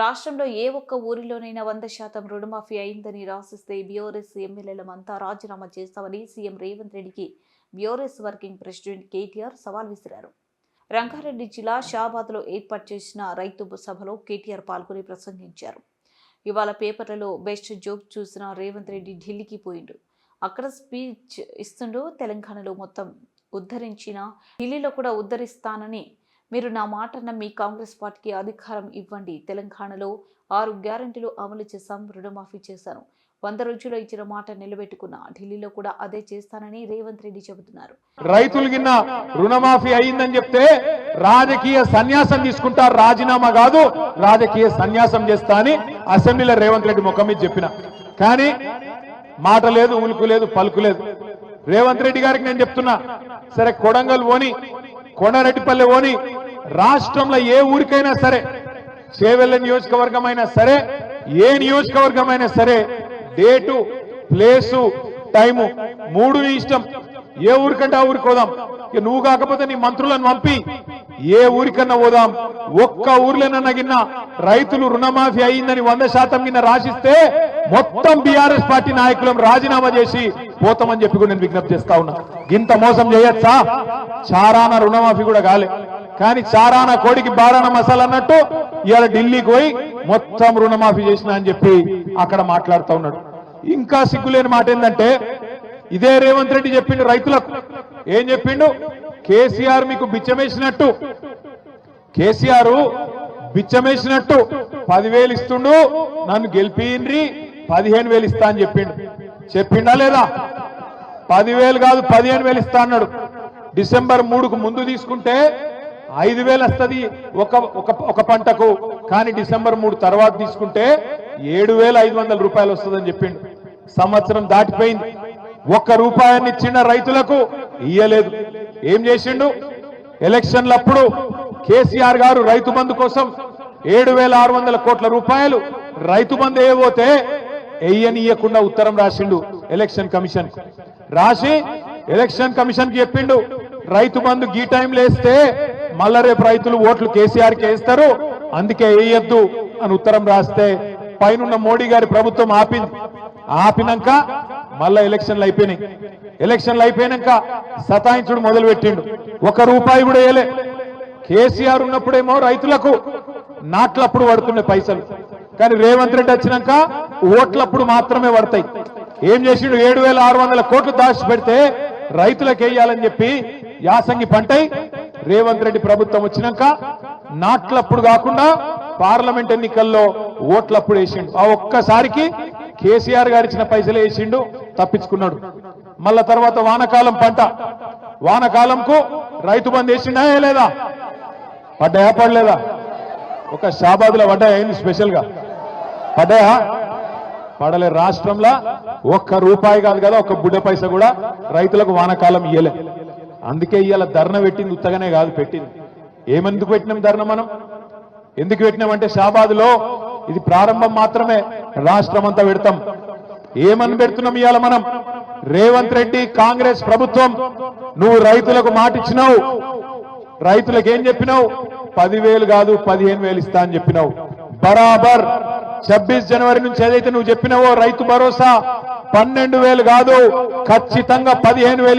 రాష్ట్రంలో ఏ ఒక్క ఊరిలోనైనా వంద శాతం రుణమాఫీ అయిందని రాసిస్తే బీఆర్ఎస్ ఎమ్మెల్యేలమంతా రాజీనామా చేస్తామని సీఎం రేవంత్ రెడ్డికి బీఆర్ఎస్ వర్కింగ్ ప్రెసిడెంట్ కేటీఆర్ సవాల్ విసిరారు. రంగారెడ్డి జిల్లా షాబాద్లో ఏర్పాటు చేసిన రైతు సభలో కేటీఆర్ పాల్గొని ప్రసంగించారు. ఇవాళ పేపర్లలో బెస్ట్ జోక్ చూసిన రేవంత్ రెడ్డి ఢిల్లీకి పోయిండు. అక్కడ స్పీచ్ ఇస్తుండో తెలంగాణలో మొత్తం ఉద్ధరించిన ఢిల్లీలో కూడా ఉద్ధరిస్తానని మీరు నా మాట నమ్మి కాంగ్రెస్ పార్టీకి అధికారం ఇవ్వండి. తెలంగాణలో ఆరు గ్యారంటీలు అమలు చేశాం రుణమాఫీ చేశాను. వంద రోజుల్లో ఇచ్చిన మాట నిలబెట్టుకున్నా ఢిల్లీలో కూడా అదే చేస్తానని రేవంత్ రెడ్డి చెబుతున్నారు. రైతులు గిన్న రుణమాఫీ అయిందని చెప్తే రాజకీయ సన్యాసం తీసుకుంటా రాజీనామా కాదు రాజకీయ సన్యాసం చేస్తా అని అసెంబ్లీలో రేవంత్ రెడ్డి ముఖం మీద చెప్పిన. కానీ మాట లేదు ఉలుకు లేదు పలుకు లేదు. రేవంత్ రెడ్డి గారికి నేను చెప్తున్నా సరే కొడంగల్ పోని కొండారెడ్డిపల్లె పోని రాష్ట్రంలో ఏ ఊరికైనా సరే చేవెళ్ళ నియోజకవర్గం అయినా సరే ఏ నియోజకవర్గం అయినా సరే డేటు ప్లేసు టైము మూడు ఇష్టం. ఏ ఊరికంటే ఆ ఊరికి పోదాం. ఇక నువ్వు కాకపోతే నీ మంత్రులను పంపి ఏ ఊరికన్నా పోదాం. ఒక్క ఊర్లోనన్నా గిన్న రైతులు రుణమాఫీ అయిందని వంద శాతం గిన్న రాసిస్తే మొత్తం బీఆర్ఎస్ పార్టీ నాయకులను రాజీనామా చేసి పోతామని చెప్పి కూడా నేను విజ్ఞప్తి చేస్తా ఉన్నా. ఇంత మోసం చేయొచ్చా? చారాన రుణమాఫీ కూడా కాలే. కానీ చారాన కోడికి బారాన మసాలా అన్నట్టు ఇవాళ ఢిల్లీకి పోయి మొత్తం రుణమాఫీ చేసిన అని చెప్పి అక్కడ మాట్లాడుతూ ఉన్నాడు. ఇంకా సిగ్గులేని మాట ఏంటంటే ఇదే రేవంత్ రెడ్డి చెప్పిండు రైతులకు. ఏం చెప్పిండు? కేసీఆర్ మీకు బిచ్చమేసినట్టు. కేసీఆర్ బిచ్చమేసినట్టు. పదివేలు ఇస్తుండు నన్ను గెలిపిన్రి పదిహేను వేలు ఇస్తా అని చెప్పిండు. చెప్పిండా లేదా? పదివేలు కాదు పదిహేను వేలు ఇస్తా అన్నాడు. డిసెంబర్ మూడుకు ముందు తీసుకుంటే ఐదు వేలు వస్తుంది ఒక ఒక ఒక పంటకు. కానీ డిసెంబర్ మూడు తర్వాత తీసుకుంటే ఏడు వేల ఐదు వందల రూపాయలు వస్తుందని చెప్పిండు. సంవత్సరం దాటిపోయింది. ఒక్క రూపాయాన్ని చిన్న రైతులకు ఇయ్యలేదు. ఏం చేసిండు? ఎలక్షన్లప్పుడు కేసీఆర్ గారు రైతు బంధు కోసం ఏడు వేల ఆరు వందల కోట్ల రూపాయలు రైతు బంధు ఏవోతే ఎయ్యనియకుండా ఉత్తరం రాసిండు ఎలక్షన్ కమిషన్. రాసి ఎలక్షన్ కమిషన్కి చెప్పిండు రైతు బంధు గీ టైంలో వేస్తే మళ్ళా రేపు రైతులు ఓట్లు కేసీఆర్ వేస్తారు అందుకే వేయొద్దు అని ఉత్తరం రాస్తే పైనున్న మోడీ గారి ప్రభుత్వం ఆపింది ఆపినాక మళ్ళా ఎలక్షన్లు అయిపోయినాయి. ఎలక్షన్లు అయిపోయినాక సతాయించుడు మొదలు పెట్టిండు ఒక రూపాయి కూడా వేయలే. కేసీఆర్ ఉన్నప్పుడేమో రైతులకు నాట్లప్పుడు పడుతుండే పైసలు. కానీ రేవంత్ రెడ్డి వచ్చినాక ఓట్లప్పుడు మాత్రమే పడతాయి. ఏం చేసిండు? ఏడు వేల ఆరు వందల కోట్లు దాచి పెడితే రైతులకు వేయాలని చెప్పి యాసంగి పంటై రేవంత్ రెడ్డి ప్రభుత్వం వచ్చినాక నాట్లప్పుడు కాకుండా పార్లమెంట్ ఎన్నికల్లో ఓట్లప్పుడు వేసిండు. ఆ ఒక్కసారికి కేసీఆర్ గారు ఇచ్చిన పైసలు వేసిండు తప్పించుకున్నాడు. మళ్ళా తర్వాత వానకాలం పంట. వానకాలంకు రైతు బంద్ వేసిండా లేదా? పడ్డాయా పడలేదా? ఒక షాబాద్లో పడ్డాయా ఏంది స్పెషల్గా పడ్డాయా? పడలే రాష్ట్రంలో ఒక్క రూపాయి కాదు కదా ఒక్క బుడ్డ పైస కూడా రైతులకు వానకాలం ఇయ్యలే. అందుకే ఇవాళ ధర్న పెట్టింది ఉత్తగానే కాదు పెట్టింది. ఏమెందుకు పెట్టినాం ధర్న మనం? ఎందుకు పెట్టినామంటే షాబాద్లో ఇది ప్రారంభం మాత్రమే రాష్ట్రం అంతా పెడతాం. ఏమని పెడుతున్నాం ఇవాళ మనం? రేవంత్ రెడ్డి కాంగ్రెస్ ప్రభుత్వం నువ్వు రైతులకు మాట ఇచ్చినావు రైతులకు ఏం చెప్పినావు? పదివేలు కాదు పదిహేను వేలు ఇస్తా అని చెప్పినావు. బరాబర్. ఛబ్బీస్ జనవరి నుంచి ఏదైతే నువ్వు చెప్పినావో రైతు భరోసా పన్నెండు వేలు కాదు ఖచ్చితంగా పదిహేను వేలు